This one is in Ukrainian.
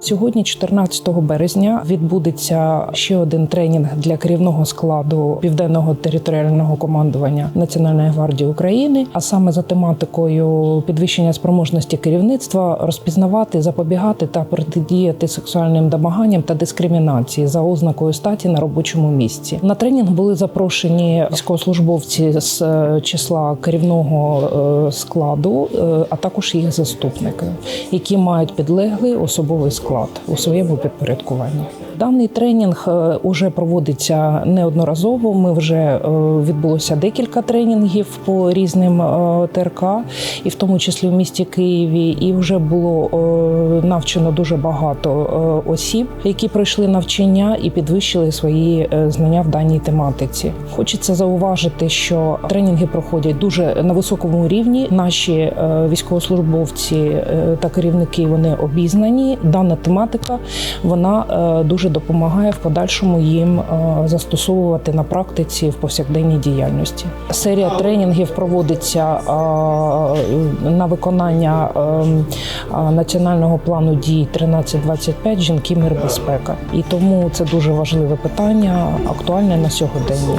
Сьогодні, 14 березня, відбудеться ще один тренінг для керівного складу південного територіального командування Національної гвардії України, а саме за тематикою підвищення спроможності керівництва, розпізнавати, запобігати та протидіяти сексуальним домаганням та дискримінації за ознакою статі на робочому місці. На тренінг були запрошені військовослужбовці з е, числа керівного е, складу, е, а також їх заступники, які мають підлеглий особовий склад у своєму підпорядкуванні. Даний тренінг е, уже проводиться неодноразово. Ми вже е, відбулося декілька тренінгів по різним е, ТРК, і в тому числі в місті Києві. І вже було е, навчено дуже багато е, осіб, які пройшли навчання і підвищили свої е, знання в даній тематиці. Хочеться зауважити, що тренінги проходять дуже на високому рівні. Наші е, військовослужбовці е, та керівники вони обізнані. Дана тематика вона е, дуже допомагає в подальшому їм е, застосовувати на практиці в повсякденній діяльності. Серія тренінгів проводиться на виконання е, е, національного плану дій 1325 жінки мир безпека. І тому це дуже важливе питання, актуальне на сьогодення.